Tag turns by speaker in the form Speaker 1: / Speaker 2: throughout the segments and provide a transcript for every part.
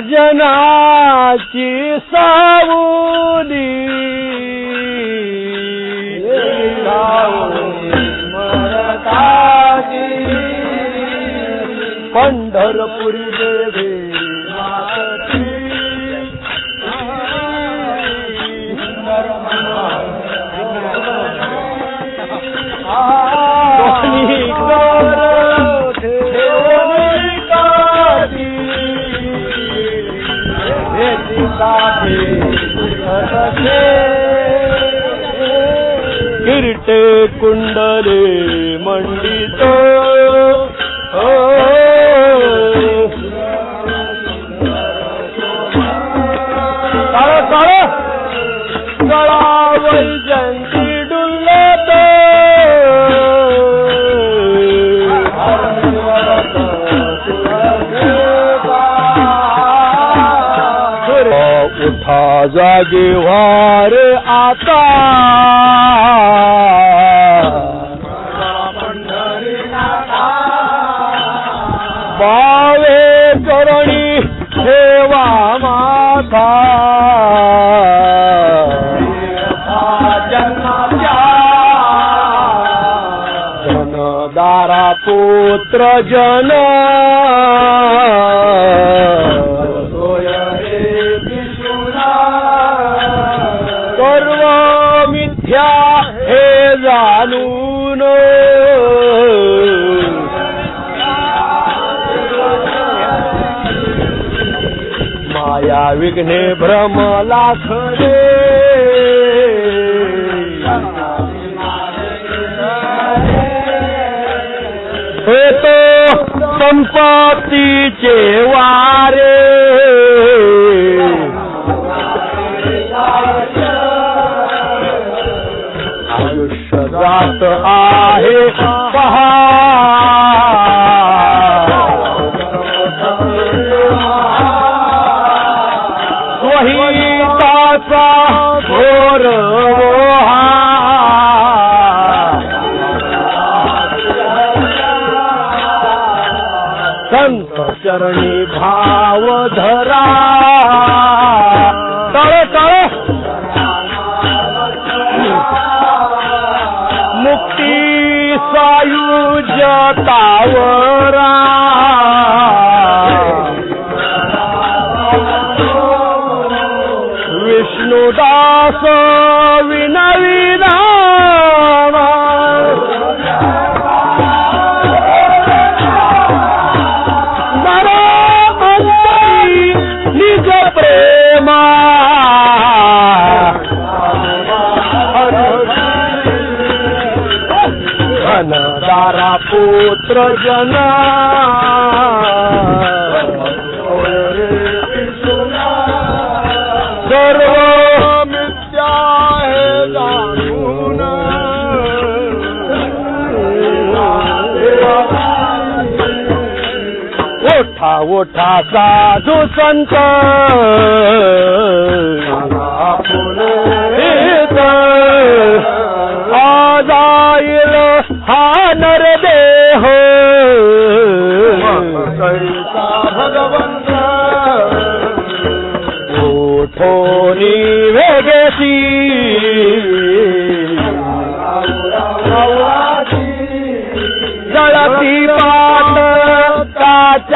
Speaker 1: जनाची सावली. पंढरपुरी देवी. किरीट कुंडले मंडित. आे करणी सेवा माता। जन दारा पुत्र जन। विघ्ने भ्रम लाखरे हे तो संपत्तीचे वारे. आयुष्य जात आहे पहा चरणी भाव धरा. तळ तळ. मुक्ती सायुजतावरा विष्णुदास विनवी पुत्र जना सर्व मिथ्या हे जाणून ओठा ओठा साधू संत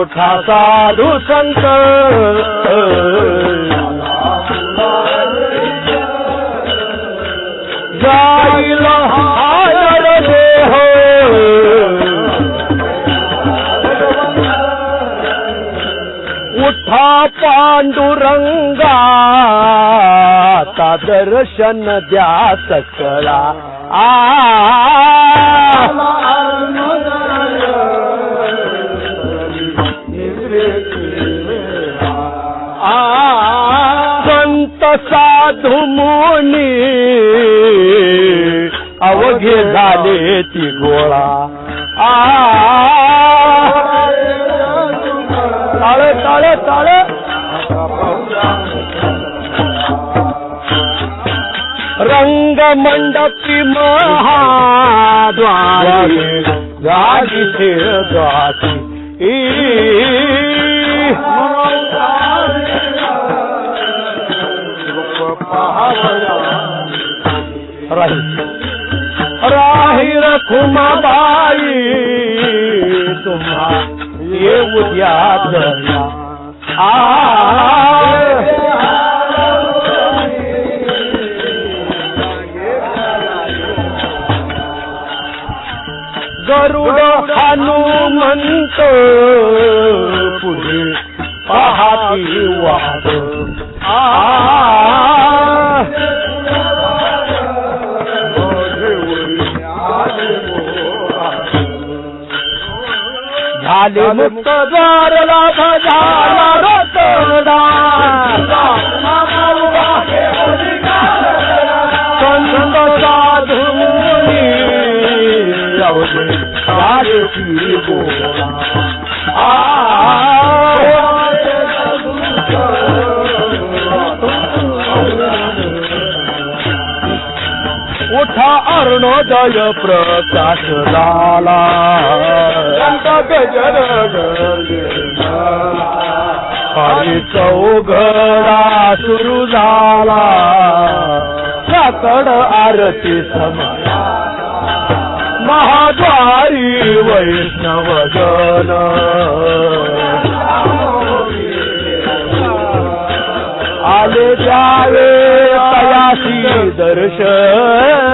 Speaker 1: उठा पाडु रंगा ता दर्शन द्या सकला आ साधू मुनी अवघे झाले ती गोळा आ ताळ ताळ रंग मंडपी महाद्वारी गाडी द्वासी उद्या दर्या आ. गरुड हनुमंत पुढे पाहाती वाद आ झाले मुक्त द्वारला झाला रतडा संत साधू मुनी अवघे राजकी बोला. आ उठा अरुणोदय प्रकाश झाला हरी चौघडा सुरू झाला. साकड आरती समया महाद्वारी वैष्णव जन. आले द्यावे तयासी दर्शन.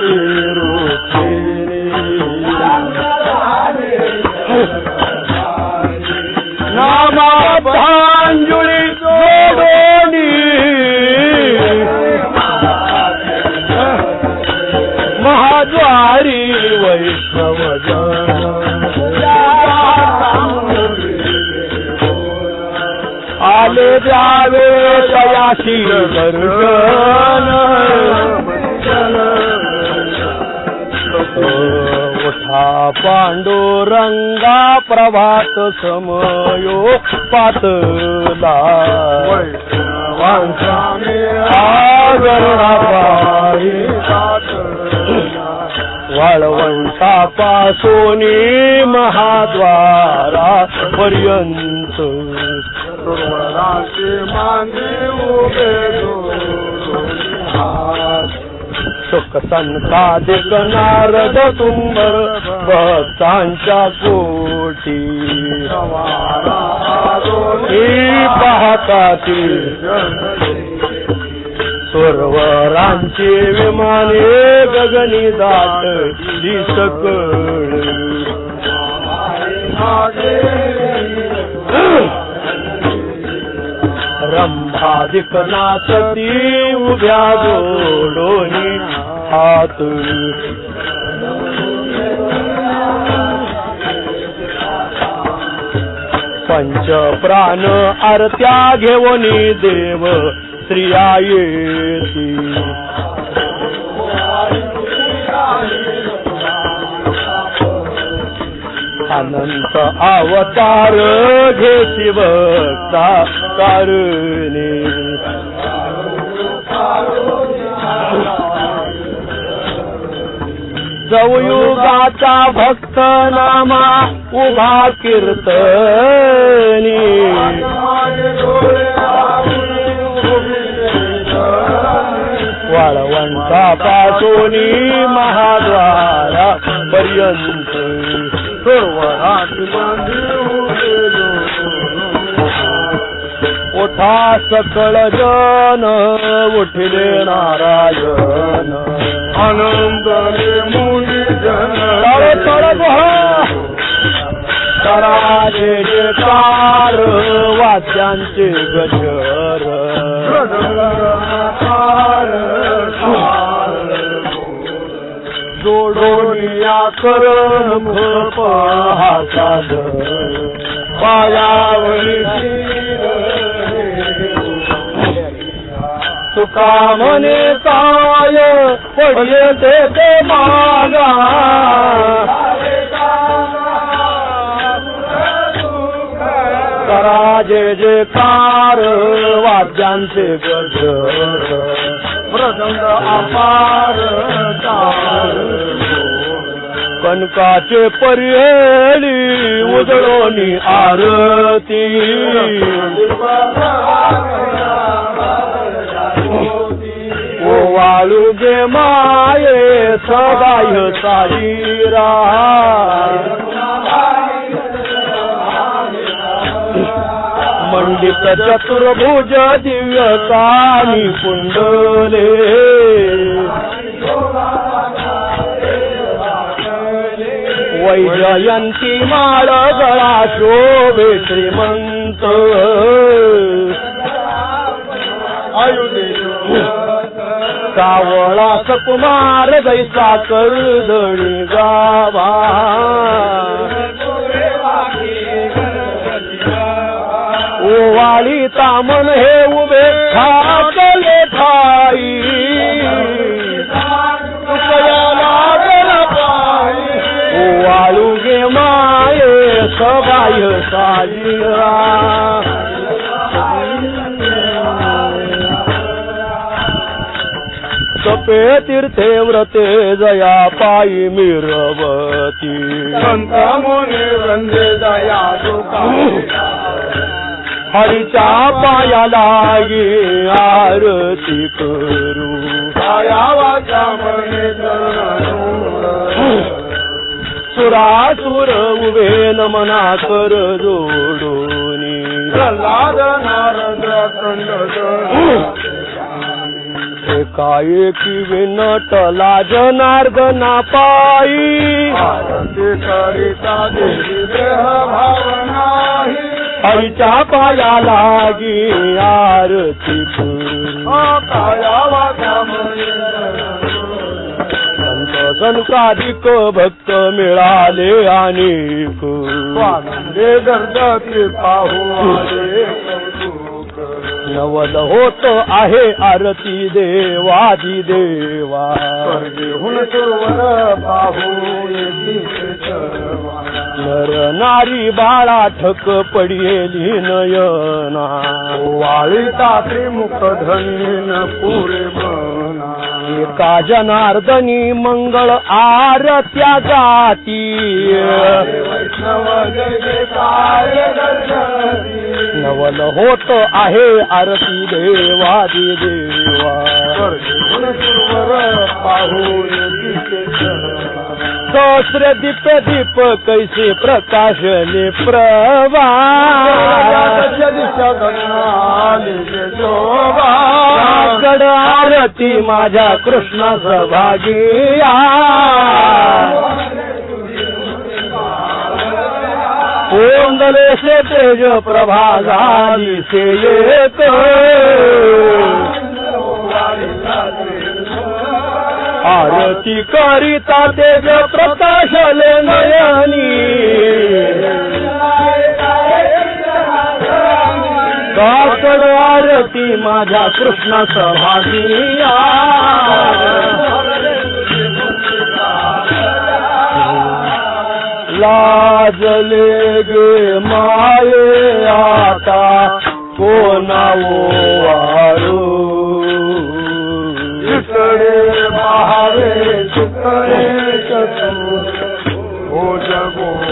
Speaker 1: विनरी द्यावे तयाशी दर्शन उठा पांडुरंगा प्रभात समयो पातला वाळवंशापासोनी महाद्वारा पर्यंत सुख संतादिक नारद तुंबर भक्तांच्या कोटी. ही पाहता ती सुरवरांची विमाने गगनी दाट दिसकळ अधिक नाचती उभ्या जोडोनी हात पंच प्राण आरत्या घेवनी देव स्त्रिया येती. अनंत अवतार घे शिवता कार जवयुगाचा भक्त नामा उभा कीर्तनी. वाळवंटा पासोनी महाद्वारा पर्यंत ओठा सकळ जन उठले नारायण.
Speaker 2: आनंद
Speaker 1: करा जे पार् गजर। जोडोनिया कर कर तुका म्हणे काय पडले ते मागा. करा जे जे कार वाद्यांचे गज
Speaker 2: मृदंग अपार
Speaker 1: कनकाचे पर्येली उजळोनी आरती. ओ वाळू गे माये सदाय साजीरा मंडित चतुर्भुज दिव्य कानी कुंडले. वैजयंती माळ गळा शोभे श्रीमंत. सावळा सकुमार जैसा करदळी गावा. ओवाळी तामन हे उभे ठाकले ठाई ओवाळू गे माये सबाय साईरा. तपे तीर्थे व्रते जया पायी मिरवती.
Speaker 2: संत मुनी वंदे दया
Speaker 1: हरीच्या पाया लागी आरती करू. सुरासुर उभे नमना कर जोडोनी.
Speaker 2: खंड
Speaker 1: एकाएकी विनटला जनार्दना पायी
Speaker 2: आरती करिता देवी देह भावनाही
Speaker 1: हरीच्या पाया लागी आरती संकाधिक भक्त मिळाले अनेक
Speaker 2: स्वानंदे गर्दती पाहू आले
Speaker 1: नवल होत आहे आरती देवादी देवा.
Speaker 2: सुरवर पाहू.
Speaker 1: नर नारी बाळा ठक पडियेली नयना.
Speaker 2: वाळीता त्रिमुख धनीन पुरे मना.
Speaker 1: एका जनार्दनी मंगळ आरत्या जाती.
Speaker 2: वैष्णव जय
Speaker 1: नवल होत आहे आरती देवादी देवा. सहस्र दीप दीप कैसे
Speaker 2: जे शोभा.
Speaker 1: गड आरती माझ्या कृष्ण सहभागी ओंदलेश तेज प्रभा झाली से येत आरती करिता तेज प्रकाशले नयनी। काकड आरती माझ्या कृष्ण सभागिया लाज लेग मे आता को
Speaker 2: नओ बाहरे सुकड़े महारे हो जगो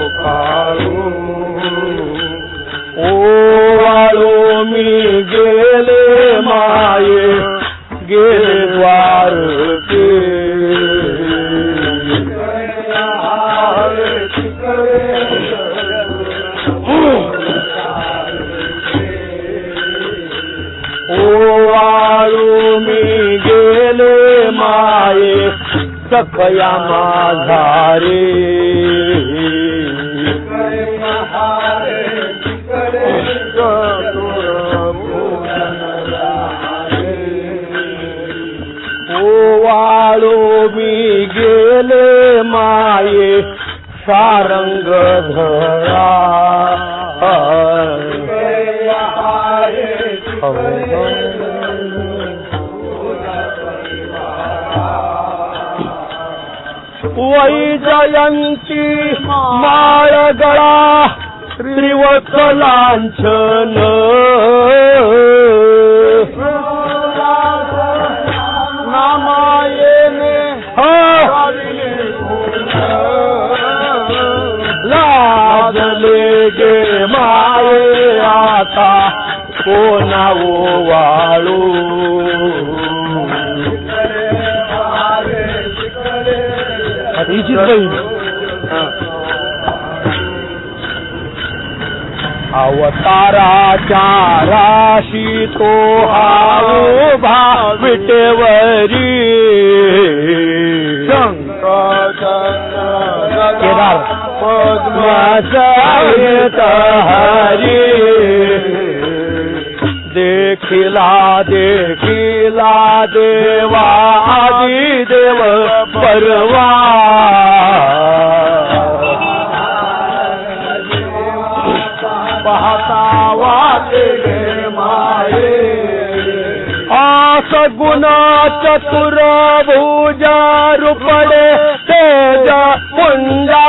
Speaker 1: گيا ڌاري به گيلي مائيي سارنگ ڌرا. वै जयंती माळ गळा त्रिवत्सलांछन
Speaker 2: नामायेने
Speaker 1: लाजले गे माये आता कोणा वाळू. इचि थई अवतारा चा राशि तो हाऊ भावटेवरी केदार पद्मा हरी देखिला देखिला देवा आदि देव परवा। पाहता वाटे गे आस गुणा चतुर भुजा रुपडे तेज
Speaker 2: मुंडा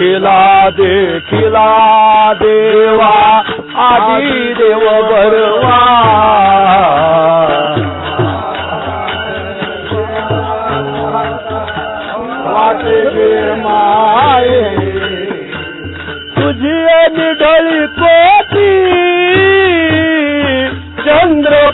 Speaker 1: देखिला देखिला देवा आदि देव बरवा.
Speaker 2: वाटे
Speaker 1: तुझी निढळी पोती चंद्र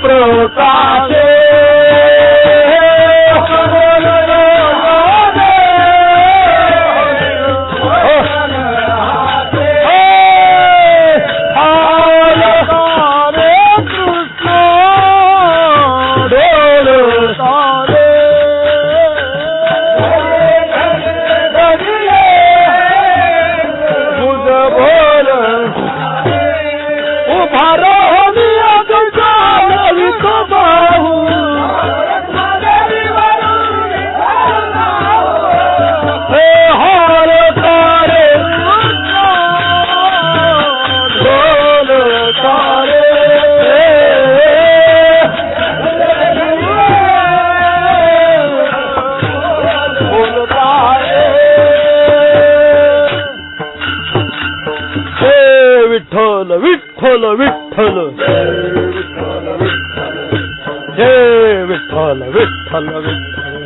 Speaker 1: Vitala, Vitala. Jai Vitala, Vitala, Vitala.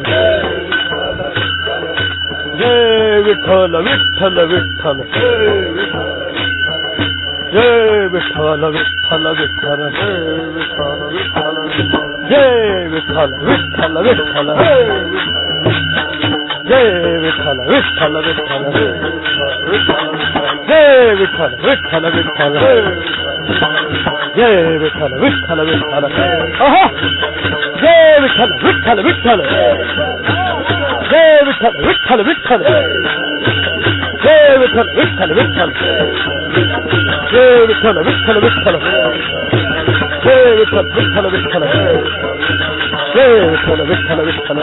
Speaker 1: Jai Vitala, Vitala, Vitala. Jai Vitala, Vitala, Vitala. Jai Vitala, Vitala, Vitala. Jai Vitala, Vitala, Vitala. Jai Vitala, Vitala, Vitala. Jai Vithala, Vithala, Vithala. Aha! Jai Vithala, Vithala, Vithala. Jai Vithala, Vithala, Vithala. Jai Vithala, Vithala, Vithala. Jai Vithala, Vithala, Vithala. Jai Vithala, Vithala, Vithala. Jai Vithala, Vithala, Vithala.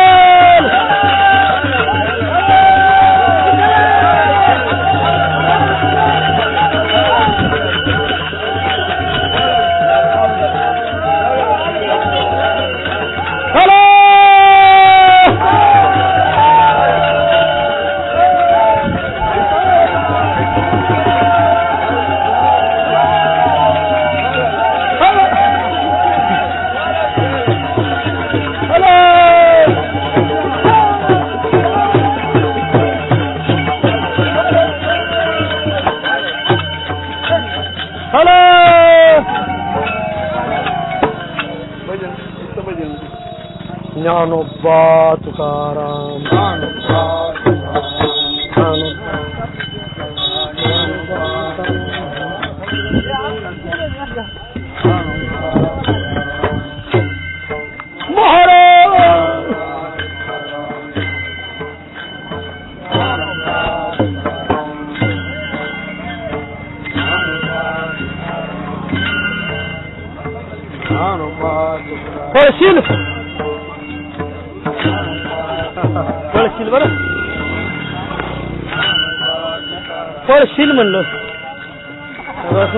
Speaker 1: पळशील म्हणलं.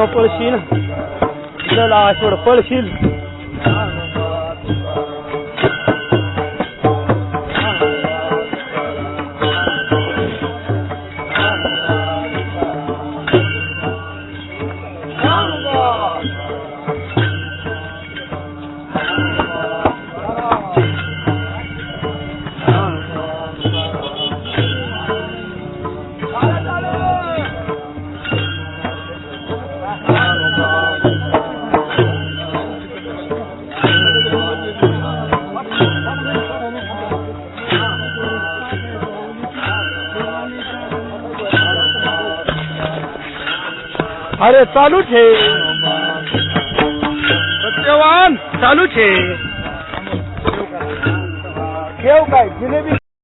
Speaker 1: पळशील. चला आठवड पळशील. salute